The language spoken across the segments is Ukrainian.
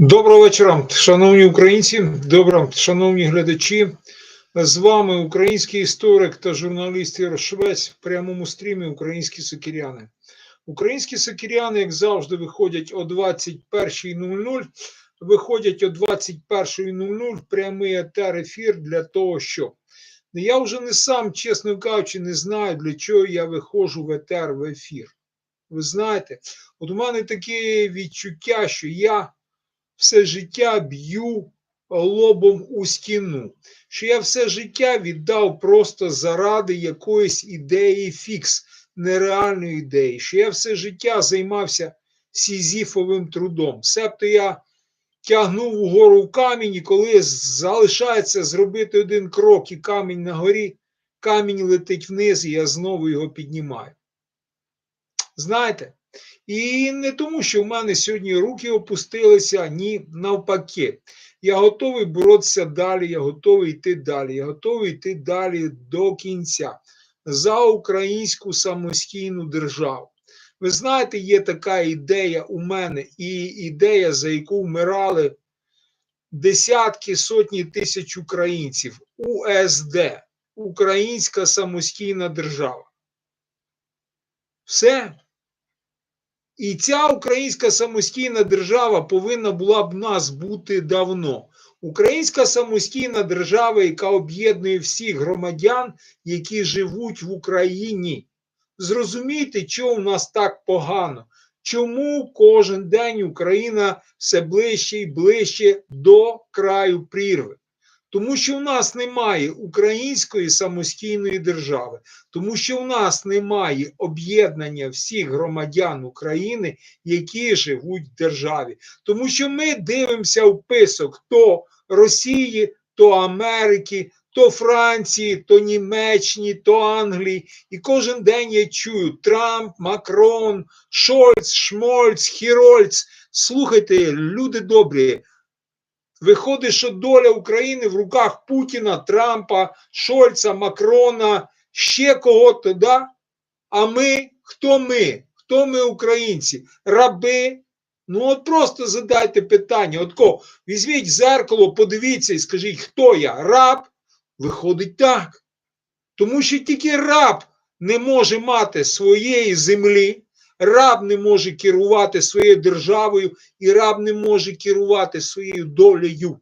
Доброго вечора, шановні українці, доброго, шановні глядачі. З вами український історик та журналіст Ігор Швець в прямому стрімі Українські сокиряни. Українські сокиряни, як завжди, виходять о 21.00. Виходять о 21.00 в прямий етер ефір для того, щоб я вже не сам, чесно кажучи, не знаю, для чого я виходжу в етер в ефір. Ви знаєте, от у мене таке відчуття, що я все життя б'ю лобом у стіну, що я все життя віддав просто заради якоїсь ідеї фікс, нереальної ідеї, що я все життя займався сізіфовим трудом. Себто я тягнув угору камінь, і коли залишається зробити один крок і камінь на горі, камінь летить вниз, і я знову його піднімаю. Знаєте? І не тому, що в мене сьогодні руки опустилися, ні, навпаки. Я готовий боротися далі, я готовий йти далі, я готовий йти далі до кінця за українську самостійну державу. Ви знаєте, є така ідея у мене, і ідея, за яку вмирали десятки сотні тисяч українців. УСД Українська самостійна держава. Все. І ця українська самостійна держава повинна була б нас бути давно. Українська самостійна держава, яка об'єднує всіх громадян, які живуть в Україні. Зрозумійте, чому в нас так погано? Чому кожен день Україна все ближче і ближче до краю прірви? Тому що в нас немає української самостійної держави, тому що в нас немає об'єднання всіх громадян України, які живуть в державі. Тому що ми дивимося в писок то Росії, то Америки, то Франції, то Німеччини, то Англії. І кожен день я чую Трамп, Макрон, Шольц, Шмольц, Хірольц. Слухайте, люди добрі. Виходить, що доля України в руках Путіна, Трампа, Шольца, Макрона, ще кого-то, да? А ми, хто ми? Хто ми українці? Раби? Ну, от просто задайте питання. От ко, візьміть зеркало, подивіться і скажіть, хто я? Раб? Виходить так. Тому що тільки раб не може мати своєї землі, раб не може керувати своєю державою, і раб не може керувати своєю долею.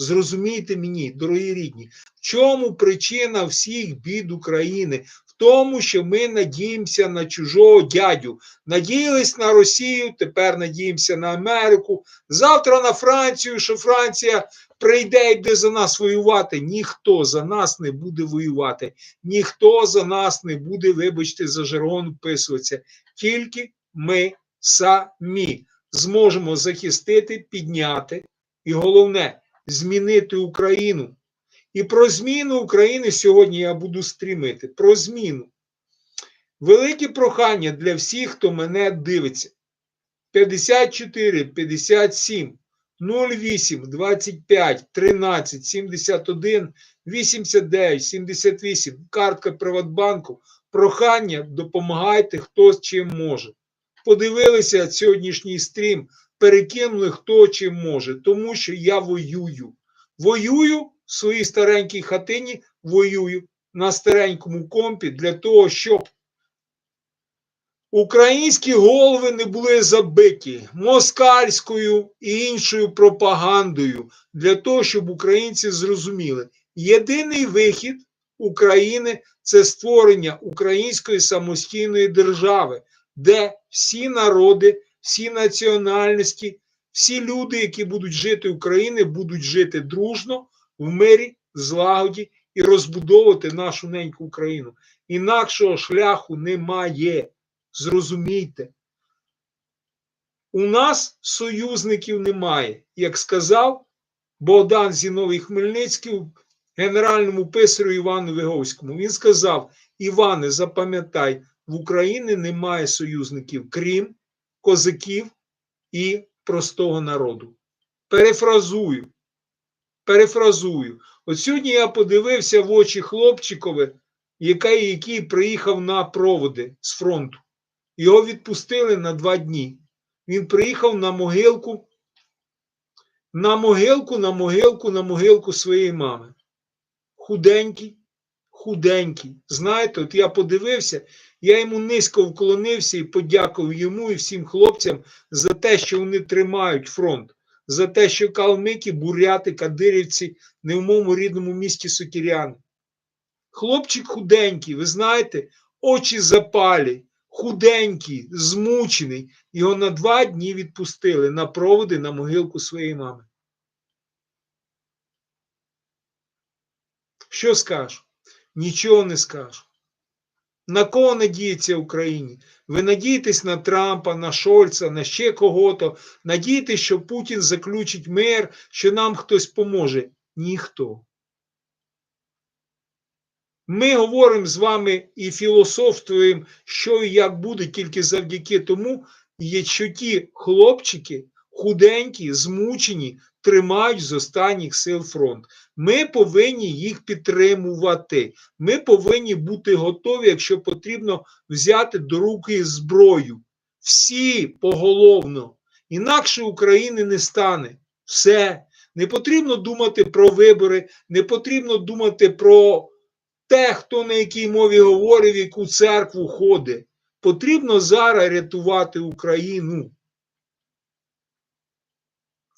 Зрозумійте мені, дорогі рідні, в чому причина всіх бід України? В тому, що ми надіємося на чужого дядю. Надіялись на Росію, тепер надіємося на Америку. Завтра на Францію, що Франція прийде і буде за нас воювати. Ніхто за нас не буде воювати, ніхто за нас не буде, вибачте, за жаргон вписуватися. Тільки ми самі зможемо захистити, підняти і головне змінити Україну. І про зміну України сьогодні я буду стрімити. Про зміну. Велике прохання для всіх, хто мене дивиться. 54 57 08 25 13 71 89 78. Картка Приватбанку. Прохання допомагайте, хто чим може. Подивилися сьогоднішній стрім, перекинули хто чим може, тому що я воюю. Воюю в своїй старенькій хатині, воюю на старенькому компі для того, щоб українські голови не були забиті москальською і іншою пропагандою, для того, щоб українці зрозуміли, єдиний вихід України це створення української самостійної держави, де всі народи, всі національності, всі люди, які будуть жити в Україні, будуть жити дружно в мирі, злагоді і розбудовувати нашу неньку Україну. Інакшого шляху немає. Зрозумійте. У нас союзників немає, як сказав Богдан Зіновий Хмельницький генеральному писарю Івану Виговському. Він сказав: Іване, запам'ятай, в Україні немає союзників, крім козаків і простого народу. Перефразую. Перефразую. От сьогодні я подивився в очі хлопчикові, який, який приїхав на проводи з фронту. Його відпустили на два дні. Він приїхав на могилку на могилку, на могилку, на могилку своєї мами. Худенький, худенький. Знаєте, от я подивився, я йому низько вклонився і подякував йому і всім хлопцям за те, що вони тримають фронт, за те, що калмики, буряти, кадирівці не в моєму рідному місті Сокіряни. Хлопчик худенький, ви знаєте, очі запалі, худенький, змучений. Його на два дні відпустили на проводи на могилку своєї мами. Що скажу? Нічого не скажу. На кого надіється Україні? Ви надієтесь на Трампа, на Шольца, на ще кого-то. Надієтесь, що Путін заключить мир, що нам хтось поможе. Ніхто. Ми говоримо з вами і філософствуємо, що і як буде, тільки завдяки тому, що ті хлопчики худенькі, змучені, тримають з останніх сил фронт. Ми повинні їх підтримувати. Ми повинні бути готові, якщо потрібно, взяти до руки зброю. Всі поголовно. Інакше України не стане. Все. Не потрібно думати про вибори, не потрібно думати про те, хто на якій мові говорить, в яку церкву ходить. Потрібно зараз рятувати Україну.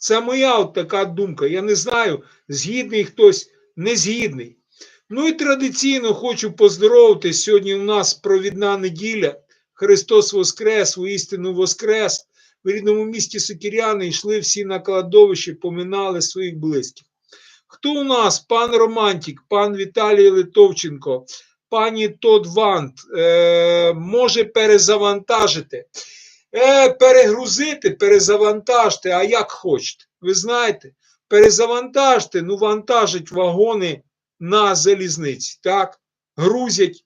Це моя от така думка. Я не знаю, згідний хтось, не згідний. Ну і традиційно хочу поздоровити. Сьогодні у нас провідна неділя. Христос Воскрес, воістину Воскрес. В рідному місті Сокіряни йшли всі на кладовище, поминали своїх близьких. Хто у нас? Пан Романтік, пан Віталій Литовченко, пані Тод Вант е, може перезавантажити. Е, перегрузити, перезавантажте, а як хочете. Ви знаєте, перезавантажте, ну вантажать вагони на залізниці, так? Грузять.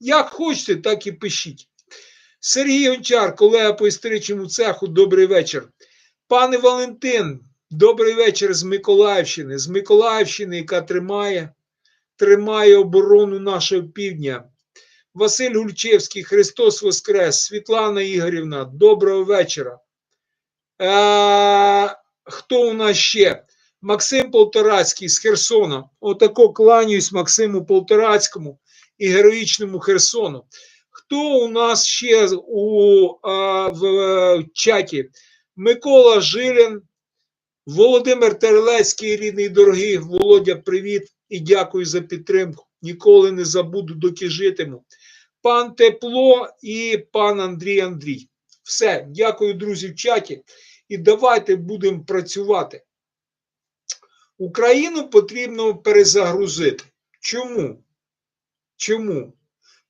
Як хочете, так і пишіть. Сергій Гончар, колега по історичному цеху, добрий вечір. Пане Валентин, добрий вечір з Миколаївщини. З Миколаївщини, яка тримає, тримає оборону нашого півдня. Василь Гульчевський, Христос Воскрес, Світлана Ігорівна, доброго вечора. Е, хто у нас ще? Максим Полторацький з Херсона. Отако кланяюсь Максиму Полторацькому і героїчному Херсону. Хто у нас ще у, а, в, в чаті? Микола Жилін, Володимир Терлецький, рідний дорогий. Володя, привіт і дякую за підтримку. Ніколи не забуду, доки житиму. Пан Тепло і пан Андрій Андрій. Все, дякую, друзі, в чаті. І давайте будемо працювати. Україну потрібно перезагрузити. Чому? Чому?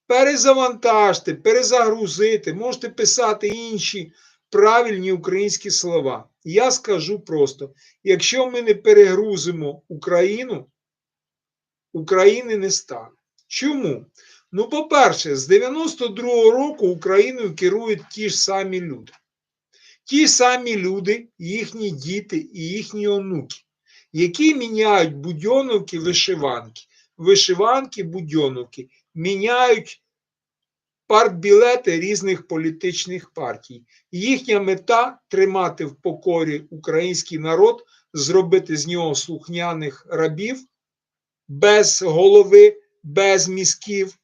Перезавантажте, перезагрузити, можете писати інші правильні українські слова. Я скажу просто: якщо ми не перегрузимо Україну, України не стане. Чому? Ну, по-перше, з 92-го року Україною керують ті ж самі люди. Ті самі люди, їхні діти і їхні онуки, які міняють будьоновки вишиванки. Вишиванки, будьоновки міняють партбілети різних політичних партій. Їхня мета тримати в покорі український народ, зробити з нього слухняних рабів без голови, без мізків,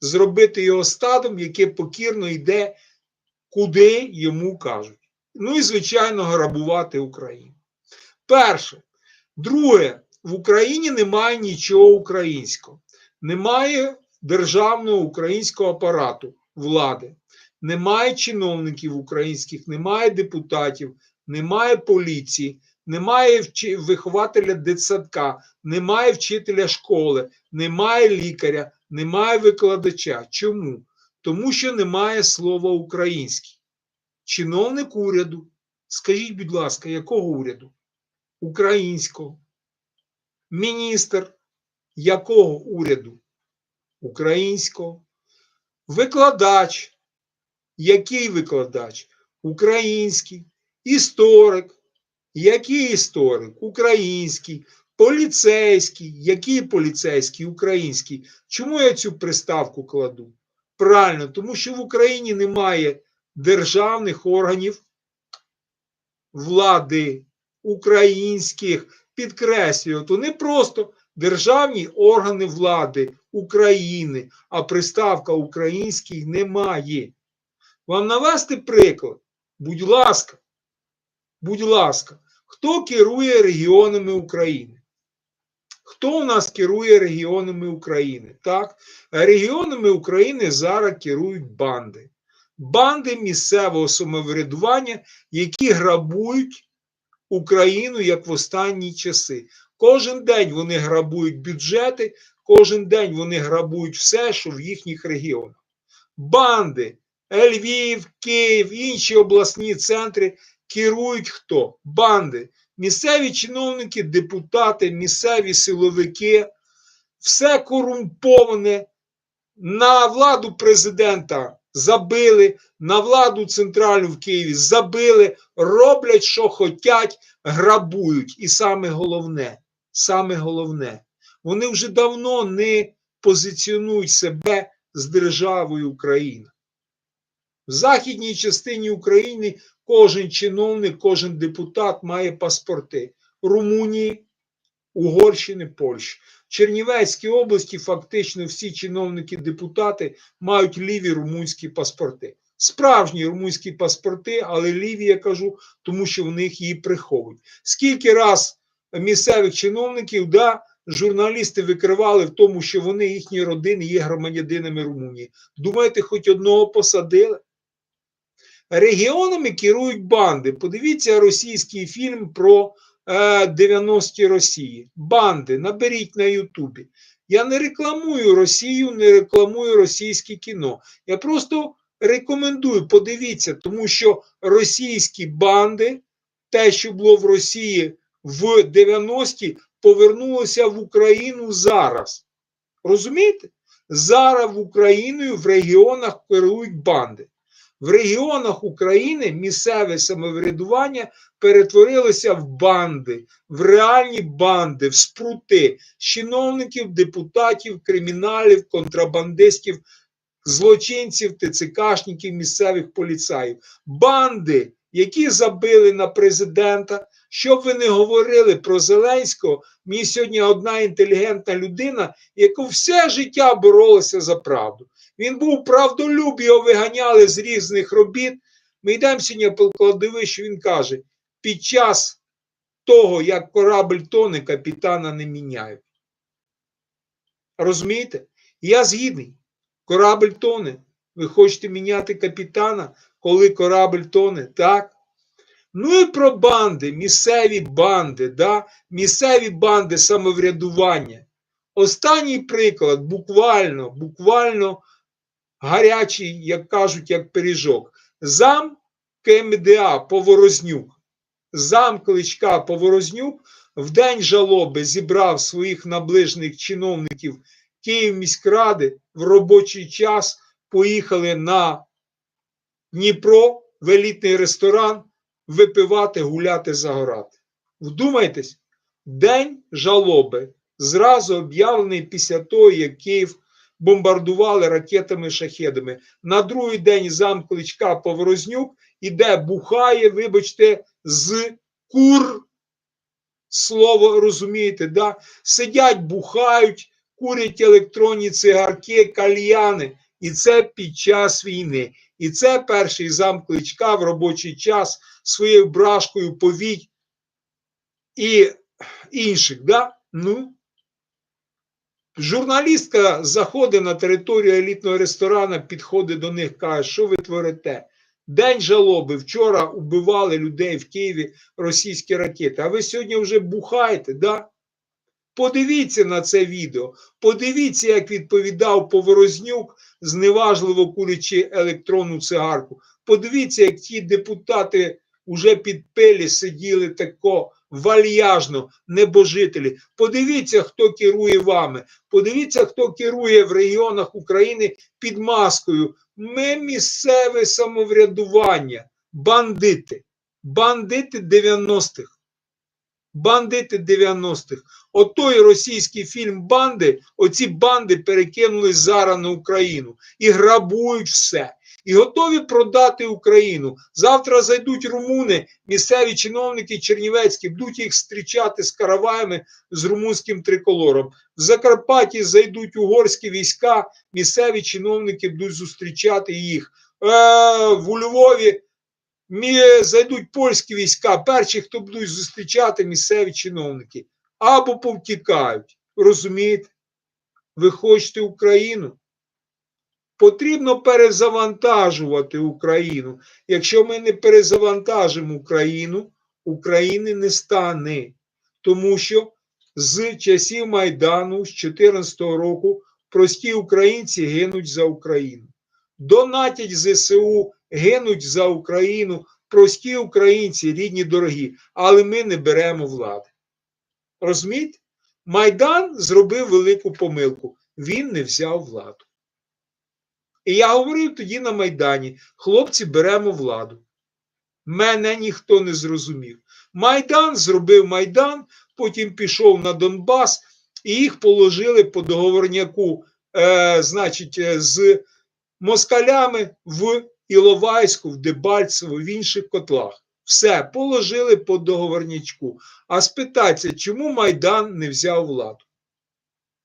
зробити його стадом, яке покірно йде, куди йому кажуть. Ну і, звичайно, грабувати Україну. Перше. Друге, в Україні немає нічого українського. Немає державного українського апарату влади, немає чиновників українських, немає депутатів, немає поліції, немає вихователя дитсадка, немає вчителя школи, немає лікаря, немає викладача. Чому? Тому що немає слова український. Чиновник уряду. Скажіть, будь ласка, якого уряду? Українського. Міністр якого уряду? Українського. Викладач. Який викладач? Український. Історик. Який історик? Український. Поліцейський. Який поліцейський? Український. Чому я цю приставку кладу? Правильно, тому що в Україні немає державних органів влади українських, підкреслюю, то не просто державні органи влади України, а приставка український немає. Вам навести приклад, будь ласка, будь ласка, хто керує регіонами України? Хто у нас керує регіонами України? Так, регіонами України зараз керують банди. Банди місцевого самоврядування, які грабують Україну як в останні часи. Кожен день вони грабують бюджети, кожен день вони грабують все, що в їхніх регіонах. Банди, Львів, Київ, інші обласні центри керують хто? Банди, місцеві чиновники, депутати, місцеві силовики, все корумповане. На владу президента забили, на владу центральну в Києві забили, роблять, що хотять, грабують. І саме головне, саме головне, вони вже давно не позиціонують себе з державою Україна. В західній частині України кожен чиновник, кожен депутат має паспорти Румунії, Угорщини, Польщі. В Чернівецькій області фактично всі чиновники, депутати мають ліві румунські паспорти. Справжні румунські паспорти, але ліві, я кажу, тому що в них її приховують. Скільки раз місцевих чиновників, да, журналісти викривали в тому, що вони, їхні родини є громадянинами Румунії. Думаєте, хоч одного посадили? Регіонами керують банди. Подивіться російський фільм про е, 90-ті Росії. Банди, наберіть на Ютубі. Я не рекламую Росію, не рекламую російське кіно. Я просто рекомендую, подивіться, тому що російські банди, те, що було в Росії в 90-ті, повернулося в Україну зараз. Розумієте? Зараз в Україною в регіонах керують банди. В регіонах України місцеве самоврядування перетворилося в банди, в реальні банди, в спрути чиновників, депутатів, криміналів, контрабандистів, злочинців, ТЦКшників, місцевих поліцаїв. Банди, які забили на президента. Щоб ви не говорили про Зеленського, мені сьогодні одна інтелігентна людина, яка все життя боролася за правду. Він був правдолюб, його виганяли з різних робіт. Ми йдемо сьогодні по кладовищу, він каже: під час того, як корабль тоне, капітана не міняють. Розумієте? Я згідний. Корабль тоне. Ви хочете міняти капітана, коли корабль тоне? Так. Ну і про банди, місцеві банди, да? місцеві банди самоврядування. Останній приклад, буквально, буквально гарячий, як кажуть, як пиріжок. Зам КМДА Поворознюк. Зам кличка Поворознюк в день жалоби зібрав своїх наближених чиновників Київміськради в робочий час, поїхали на Дніпро в елітний ресторан випивати, гуляти, загорати. Вдумайтесь, день жалоби зразу об'явлений після того, як Київ бомбардували ракетами шахедами. На другий день зам кличка Поворознюк іде, бухає, вибачте, з кур. Слово розумієте, да? сидять, бухають, курять електронні цигарки, кальяни. І це під час війни. І це перший зам кличка в робочий час своєю брашкою повіть і інших. Да? Ну, Журналістка заходить на територію елітного ресторану, підходить до них, каже, що ви творите? День жалоби. Вчора убивали людей в Києві російські ракети. А ви сьогодні вже бухаєте, да? Подивіться на це відео. Подивіться, як відповідав Поворознюк, зневажливо курячи електронну цигарку. Подивіться, як ті депутати уже під пелі сиділи тако вальяжно, небожителі. Подивіться, хто керує вами. Подивіться, хто керує в регіонах України під маскою. Ми місцеве самоврядування, бандити, бандити 90-х. Бандити 90-х. От той російський фільм Банди, оці банди перекинулись зараз на Україну і грабують все. І готові продати Україну. Завтра зайдуть румуни, місцеві чиновники чернівецькі, будуть їх зустрічати з караваями з румунським триколором. В Закарпатті зайдуть угорські війська, місцеві чиновники будуть зустрічати їх. Е, в Львові зайдуть польські війська. Перші, хто будуть зустрічати місцеві чиновники, або повтікають. Розумієте? Ви хочете Україну? Потрібно перезавантажувати Україну. Якщо ми не перезавантажимо Україну, України не стане. Тому що з часів Майдану, з 2014 року, прості українці гинуть за Україну. Донатять ЗСУ, гинуть за Україну. Прості українці, рідні, дорогі, але ми не беремо влади. Розумієте? Майдан зробив велику помилку. Він не взяв владу. І я говорив тоді на Майдані: хлопці, беремо владу. Мене ніхто не зрозумів. Майдан зробив Майдан, потім пішов на Донбас, і їх положили по договорняку, е, значить, е, з москалями в Іловайську, в Дебальцево, в інших котлах. Все, положили по договорнячку. А спитайте, чому Майдан не взяв владу?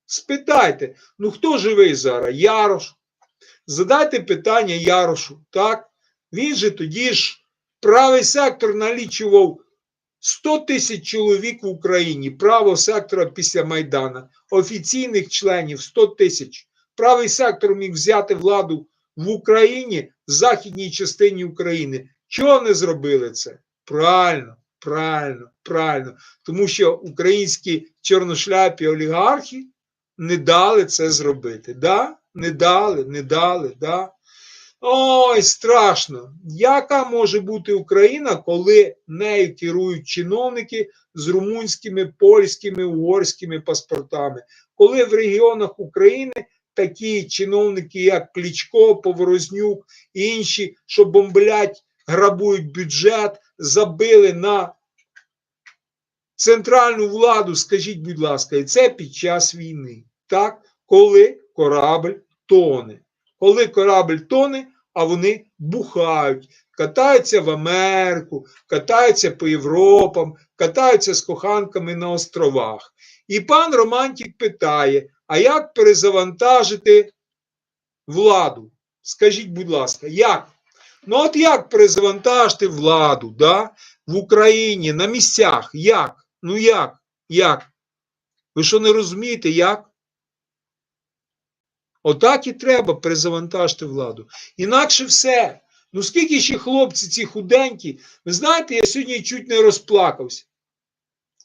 Спитайте, ну хто живий зараз? Ярош. Задайте питання Ярошу. Так? Він же тоді ж правий сектор налічував 100 тисяч чоловік в Україні, правого сектора після Майдана, офіційних членів 100 тисяч. Правий сектор міг взяти владу в Україні, в західній частині України. Чого не зробили це? Правильно, правильно, правильно. Тому що українські чорношляпі олігархи не дали це зробити. Да? Не дали, не дали, да. Ой, страшно. Яка може бути Україна, коли нею керують чиновники з румунськими, польськими, угорськими паспортами? Коли в регіонах України такі чиновники, як Клічко, Поворознюк і інші, що бомблять, грабують бюджет, забили на центральну владу, скажіть, будь ласка, і це під час війни. Так, коли корабль тоне. Коли корабль тоне, а вони бухають, катаються в Америку, катаються по Європам, катаються з коханками на островах. І пан Романтік питає: а як перезавантажити владу? Скажіть, будь ласка, як? Ну, от як перезавантажити владу да? в Україні на місцях? Як? Ну як? Як? Ви що не розумієте, як? Отак і треба перезавантажити владу. Інакше все. Ну скільки ще хлопці ці худенькі, ви знаєте, я сьогодні чуть не розплакався.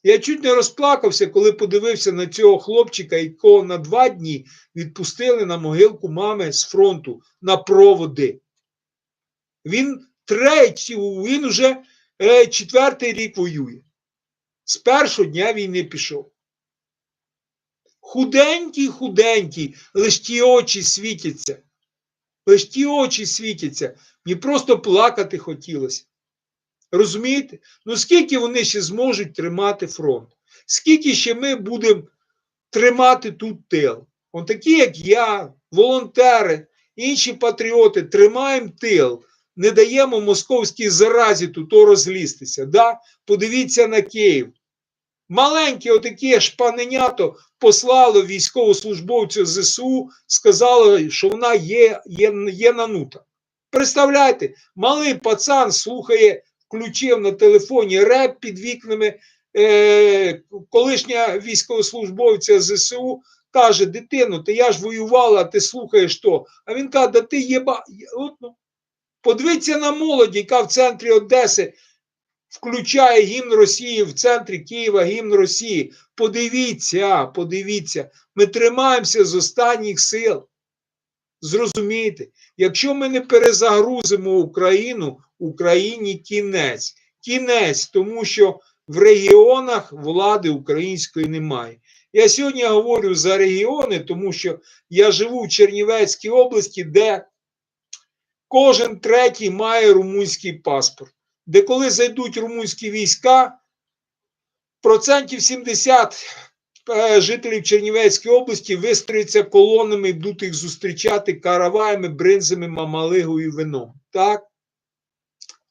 Я чуть не розплакався, коли подивився на цього хлопчика, якого на два дні відпустили на могилку мами з фронту на проводи. Він третій, він уже е, четвертий рік воює. З першого дня війни пішов. Худенький, худенький, лиш ті очі світяться. Лиш ті очі світяться. Мені просто плакати хотілося. Розумієте? Ну скільки вони ще зможуть тримати фронт? Скільки ще ми будемо тримати тут тил? Он такі, як я, волонтери, інші патріоти, тримаємо тил, не даємо московській заразі тут розлізтися. Да? Подивіться на Київ. Маленьке отаке шпаненято послало військовослужбовцю ЗСУ, сказало, що вона є, є, є нанута. Представляєте, малий пацан слухає, включив на телефоні реп під вікнами е, колишня військовослужбовця ЗСУ каже: Дитино, ти я ж воювала, а ти слухаєш то. А він каже, да ти єба. От, ну. Подивіться на молодь, яка в центрі Одеси включає гімн Росії в центрі Києва, гімн Росії. Подивіться, подивіться, ми тримаємося з останніх сил. Зрозумійте, якщо ми не перезагрузимо Україну, Україні кінець. Кінець, тому що в регіонах влади української немає. Я сьогодні говорю за регіони, тому що я живу в Чернівецькій області, де кожен третій має румунський паспорт. Де коли зайдуть румунські війська, процентів 70 е, жителів Чернівецької області вистроїться колонами і будуть їх зустрічати караваями, бринзами, мамалигою вином. Так?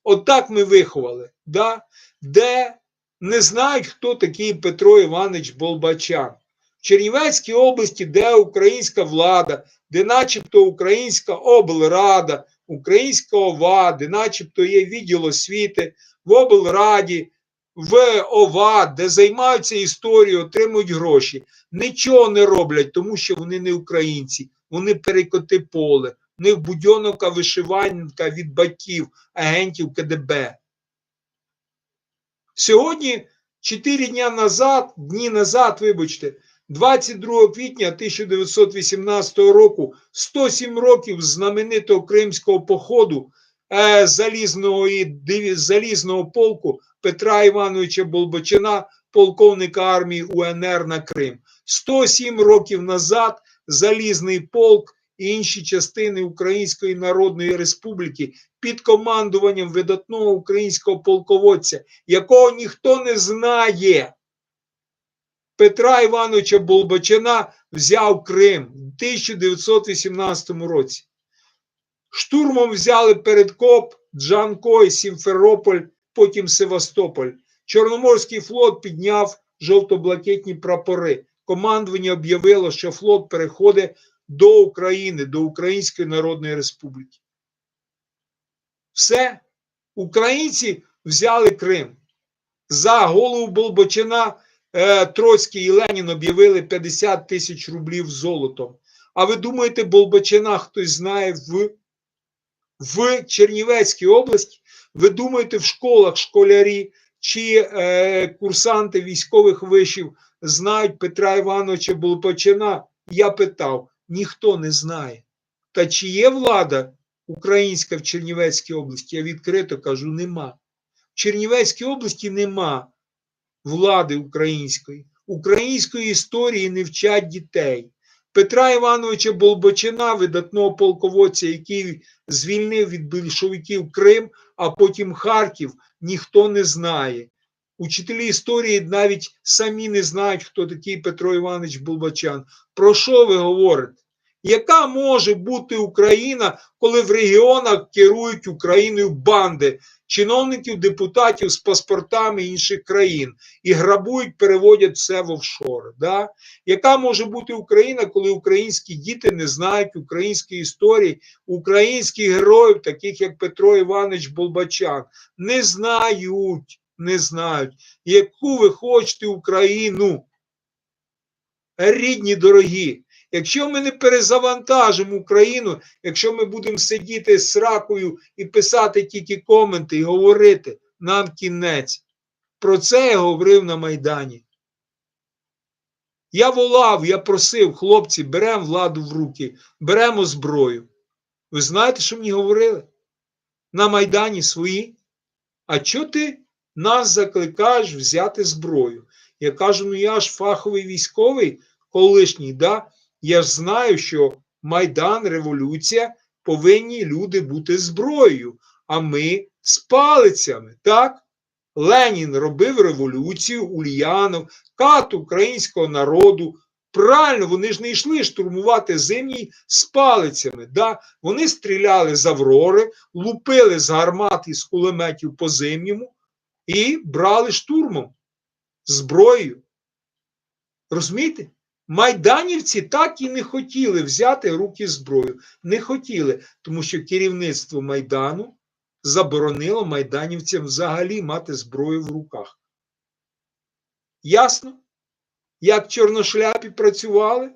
Отак ми виховали, да? де не знають, хто такий Петро Іванович Болбачан. В Чернівецькій області, де українська влада, де начебто українська облрада, українська ОВА, начебто є відділ освіти, в облраді, в ОВА, де займаються історією, отримують гроші. Нічого не роблять, тому що вони не українці, вони перекоти поле. В них будьоновка вишиванка від батьків, агентів КДБ. Сьогодні, 4 дня назад, дні назад, вибачте, 22 квітня 1918 року, 107 років знаменитого кримського походу е, залізного, і, диві- залізного полку Петра Івановича Болбочина, полковника армії УНР на Крим. 107 років назад залізний полк і інші частини Української Народної Республіки під командуванням видатного українського полководця, якого ніхто не знає. Петра Івановича Болбочина взяв Крим в 1918 році. Штурмом взяли Передкоп, Джанкой, Сімферополь, потім Севастополь. Чорноморський флот підняв жовто-блакитні прапори. Командування об'явило, що флот переходить до України, до Української Народної Республіки. Все. Українці взяли Крим. За голову Болбочина Троцький і Ленін об'явили 50 тисяч рублів золотом. А ви думаєте, Болбочина хтось знає в, в Чернівецькій області? Ви думаєте, в школах школярі чи е, курсанти військових вишів знають Петра Івановича Болбочина? Я питав, ніхто не знає. Та чи є влада українська в Чернівецькій області? Я відкрито кажу, нема. В Чернівецькій області нема влади української. Української історії не вчать дітей. Петра Івановича Болбочина, видатного полководця, який звільнив від більшовиків Крим, а потім Харків, ніхто не знає. Учителі історії навіть самі не знають, хто такий Петро Іванович Болбочан. Про що ви говорите? Яка може бути Україна, коли в регіонах керують Україною банди чиновників, депутатів з паспортами інших країн і грабують, переводять все в офшори? Да? Яка може бути Україна, коли українські діти не знають української історії, українських героїв, таких як Петро Іванович Болбачан? Не знають, не знають. Яку ви хочете Україну? Рідні дорогі. Якщо ми не перезавантажимо Україну, якщо ми будемо сидіти з ракою і писати тільки коменти і говорити, нам кінець. Про це я говорив на Майдані. Я волав, я просив, хлопці, беремо владу в руки, беремо зброю. Ви знаєте, що мені говорили? На Майдані свої. А чого ти нас закликаєш взяти зброю? Я кажу, ну я ж фаховий військовий, колишній, да? Я ж знаю, що Майдан, революція, повинні люди бути зброєю, а ми з палицями. Так? Ленін робив революцію, Ульянов, кат українського народу. Правильно, вони ж не йшли штурмувати зимній з палицями. Да? Вони стріляли з Аврори, лупили з гармат і з кулеметів по зимньому і брали штурмом зброєю. Розумієте? Майданівці так і не хотіли взяти руки зброю. Не хотіли, тому що керівництво Майдану заборонило майданівцям взагалі мати зброю в руках. Ясно? Як чорношляпі працювали,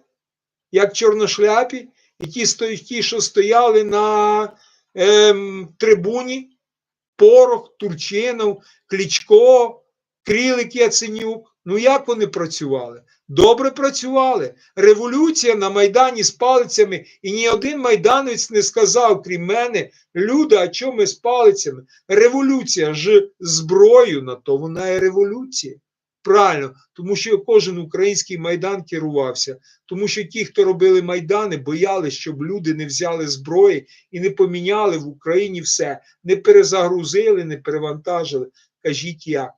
як чорношляпі, і ті, ті що стояли на ем, трибуні, Порох, Турчинов, Клічко, Крілик Яценюк. Ну як вони працювали? Добре працювали. Революція на Майдані з палицями, і ні один майдановець не сказав, крім мене, люди, а чому ми з палицями? Революція ж зброю на то вона і революція. Правильно, тому що кожен український майдан керувався, тому що ті, хто робили майдани, боялись, щоб люди не взяли зброї і не поміняли в Україні все, не перезагрузили, не перевантажили. Кажіть як.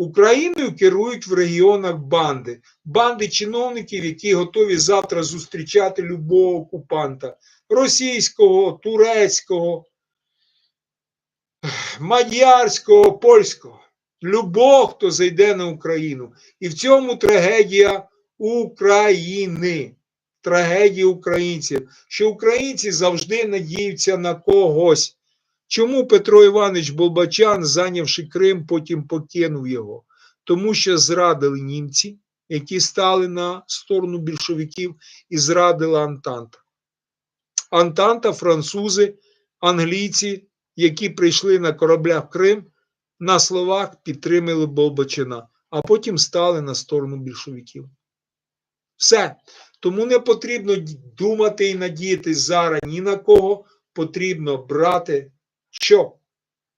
Україною керують в регіонах банди, банди чиновників, які готові завтра зустрічати любого окупанта російського, турецького, мадярського, польського. Любого, хто зайде на Україну. І в цьому трагедія України. Трагедія українців, що українці завжди надіються на когось. Чому Петро Іванович Болбачан, зайнявши Крим, потім покинув його? Тому що зрадили німці, які стали на сторону більшовиків, і зрадила Антанта. Антанта, французи, англійці, які прийшли на кораблях Крим, на словах підтримали Болбачина, а потім стали на сторону більшовиків. Все. Тому не потрібно думати і надіятись зараз ні на кого. Потрібно брати що?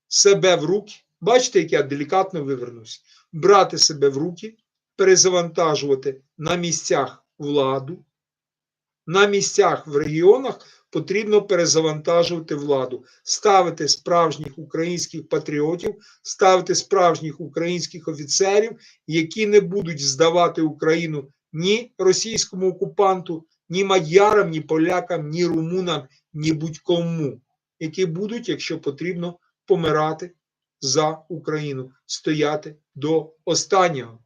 Себе в руки. Бачите, як я делікатно вивернусь. Брати себе в руки, перезавантажувати на місцях владу. На місцях в регіонах потрібно перезавантажувати владу, ставити справжніх українських патріотів, ставити справжніх українських офіцерів, які не будуть здавати Україну ні російському окупанту, ні мадярам, ні полякам, ні румунам, ні будь-кому, які будуть, якщо потрібно, помирати за Україну, стояти до останнього.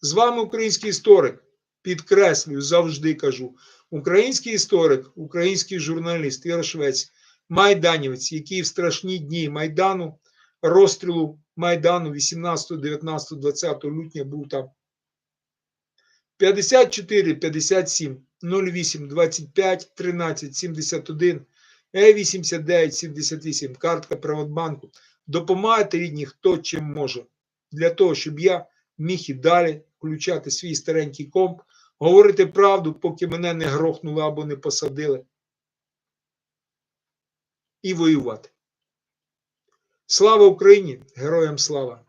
З вами український історик. Підкреслюю, завжди кажу. Український історик, український журналіст Іра Швець, майданівець, який в страшні дні Майдану, розстрілу Майдану 18, 19, 20 лютня був там. 54 57 08 25 13 71 Е 89 78 картка Приватбанку. Допомагайте рідні, хто чим може, для того, щоб я міг і далі включати свій старенький комп, говорити правду, поки мене не грохнули або не посадили. І воювати. Слава Україні! Героям слава!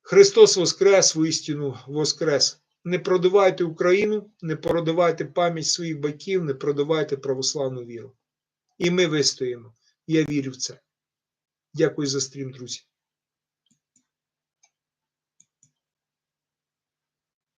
Христос Воскрес, воістину Воскрес! Не продавайте Україну, не продавайте пам'ять своїх батьків, не продавайте православну віру. І ми вистоїмо. Я вірю в це. Дякую за стрім, друзі.